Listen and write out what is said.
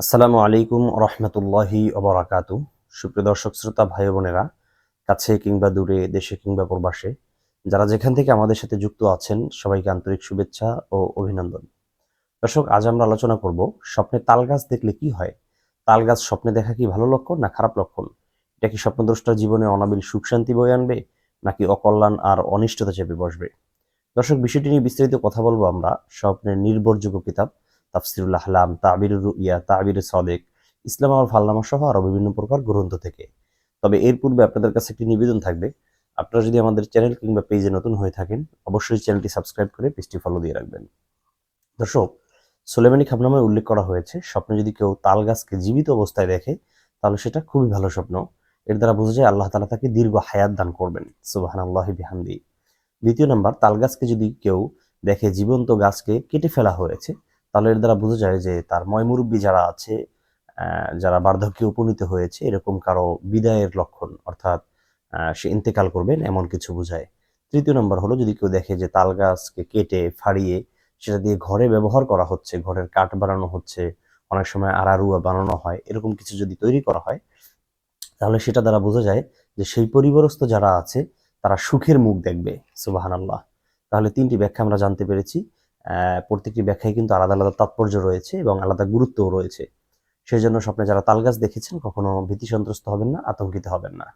আসসালামু আলাইকুম রহমতুল্লাহি অবরাকাতু। সুপ্রিয় দর্শক, শ্রোতা, ভাই বোনেরা, কাছে কিংবা দূরে, দেশে কিংবা প্রবাসে, যারা যেখান থেকে আমাদের সাথে যুক্ত আছেন, সবাইকে আন্তরিক শুভেচ্ছা ও অভিনন্দন। দর্শক, আজ আমরা আলোচনা করব স্বপ্নে তাল গাছ দেখলে কি হয়? তাল গাছ স্বপ্নে দেখা কি ভালো লক্ষণ না খারাপ লক্ষণ? এটা কি স্বপ্নদ্রষ্টার জীবনে অনাবিল সুখ শান্তি বয়ে আনবে, নাকি অকল্যাণ আর অনিষ্টতা চেপে বসবে? দর্শক, বিষয়টি নিয়ে বিস্তারিত কথা বলব আমরা স্বপ্নের নির্ভরযোগ্য কিতাব তাফসিরুল আহলাম, তাবিরুর রুইয়া, তাবির সদেক, ইসলাম আর ফাল্লামা সহ আরও বিভিন্ন প্রকার গ্রন্থ থেকে। তবে এর পূর্বে আপনাদের কাছে একটি নিবেদন থাকবে। আপনারা যদি আমাদের চ্যানেল কিংবা পেজে নতুন হয়ে থাকেন, অবশ্যই চ্যানেলটি সাবস্ক্রাইব করে পেজটি ফলো দিয়ে রাখবেন। দর্শক, সোলেমানি খাবনামায় উল্লেখ করা হয়েছে, স্বপ্নে যদি কেউ তাল গাছকে জীবিত অবস্থায় দেখে, তাহলে সেটা খুবই ভালো স্বপ্ন। এর দ্বারা বোঝা যায় আল্লাহ তালা তাকে দীর্ঘ হায়াত দান করবেন। সুবাহান আল্লাহ বিহামদি। দ্বিতীয় নম্বর, তাল গাছকে যদি কেউ দেখে, জীবন্ত গাছকে কেটে ফেলা হয়েছে তাহলে এর দ্বারা বোঝা যায় যে তার ময়মুরব্বী যারা আছে যারা বার্ধক্যে উপনীত হয়েছে, এরকম কারও বিদায়ের লক্ষণ, অর্থাৎ সে ইন্তেকাল করবেন এমন কিছু বোঝায়। তৃতীয় নম্বর হলো, যদি কেউ দেখে যে তাল গাছকে কেটে ফাড়িয়ে সেটা দিয়ে ঘরে ব্যবহার করা হচ্ছে, ঘরের কাঠ বানানো হচ্ছে, অনেক সময় আড়ারুয়া বানানো হয়, এরকম কিছু যদি তৈরি করা হয়, তাহলে সেটা দ্বারা বোঝা যায় যে সেই পরিবারস্থ যারা আছে, তারা সুখের মুখ দেখবে সুবাহান আল্লাহ তাহলে তিনটি ব্যাখ্যা আমরা জানতে পেরেছি। প্রত্যেকটি ব্যাখ্যায় কিন্তু আলাদা আলাদা তাৎপর্য রয়েছে এবং আলাদা গুরুত্বও রয়েছে। সেই জন্য স্বপ্নে যারা তালগাছ দেখেছেন, কখনো ভীতি সন্ত্রস্ত হবেন না, আতঙ্কিত হবেন না।